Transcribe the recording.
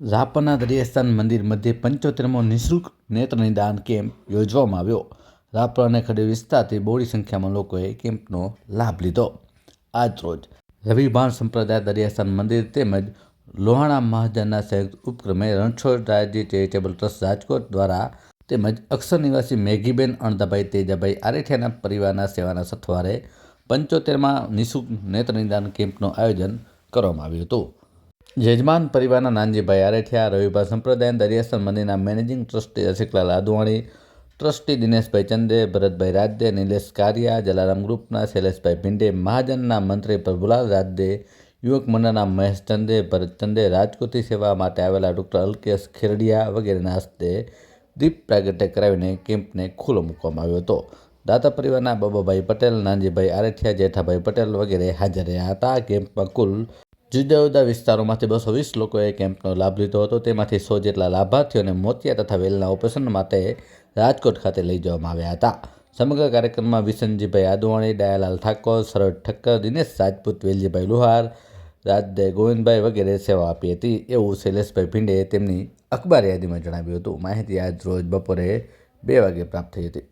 રાપરના દરિયાસ્થાન મંદિર મધ્યે પંચોતેરમો નિઃશુલ્ક નેત્રનિદાન કેમ્પ યોજવામાં આવ્યો. રાપર અને ખડી વિસ્તારથી બહોળી સંખ્યામાં લોકોએ કેમ્પનો લાભ લીધો. આજ રોજ રવિભાણ સંપ્રદાય દરિયાસ્થાન મંદિર તેમજ લોહાણા મહાજનના સંયુક્ત ઉપક્રમે રણછોડરાયજી ચેરિટેબલ ટ્રસ્ટ રાજકોટ દ્વારા તેમજ અક્ષર નિવાસી મેઘીબેન, અણધાભાઈ તેજાભાઈ આરેઠિયાના પરિવારના સેવાના સથવારે પંચોતેરમાં નિઃશુલ્ક નેત્રનિદાન કેમ્પનું આયોજન કરવામાં આવ્યું હતું. યજમાન પરિવારના નાનજીભાઈ આરેઠિયા રવિભાઈ સંપ્રદાય દરિયાસન મંદિરના managing trustee Ashiklal Advani, trustee Dineshbhai Chande, Bharatbhai Rajde, Nilesh Kariya, Jalaram ગ્રુપના શૈલેષભાઈ ભિંડે, મહાજનના મંત્રી પ્રભુલાલ રાદે યુવક મંડળના મહેશ ચંદે, ભરત ચંદે રાજકોટથી સેવા માટે આવેલા ડૉક્ટર અલ્કેશ ખેરડિયા વગેરેના હસ્તે દીપ પ્રાગટ્ય કરાવીને કેમ્પને ખુલ્લો મૂકવામાં આવ્યો હતો. દાતા પરિવારના બાબાભાઈ પટેલ, નાનજીભાઈ આરેઠિયા, જેઠાભાઈ પટેલ વગેરે હાજર રહ્યા હતા. કેમ્પમાં કુલ જુદા જુદા વિસ્તારોમાંથી બસો વીસ લોકોએ કેમ્પનો લાભ લીધો હતો. તેમાંથી સો જેટલા લાભાર્થીઓને મોતિયા તથા વેલના ઓપરેશન માટે રાજકોટ ખાતે લઈ જવામાં આવ્યા હતા. સમગ્ર કાર્યક્રમમાં વિસનજીભાઈ આદવાણી, દયાલાલ ઠાકોર સરદ ઠક્કર, દિનેશ રાજપૂત, વેલજીભાઈ લુહાર, રાજદે ગોવિંદભાઈ વગેરે સેવા આપી હતી. એવું શૈલેષભાઈ ભીંડે તેમની અખબાર યાદીમાં જણાવ્યું હતું. માહિતી આજ રોજ બપોરે બે વાગે પ્રાપ્ત થઈ હતી.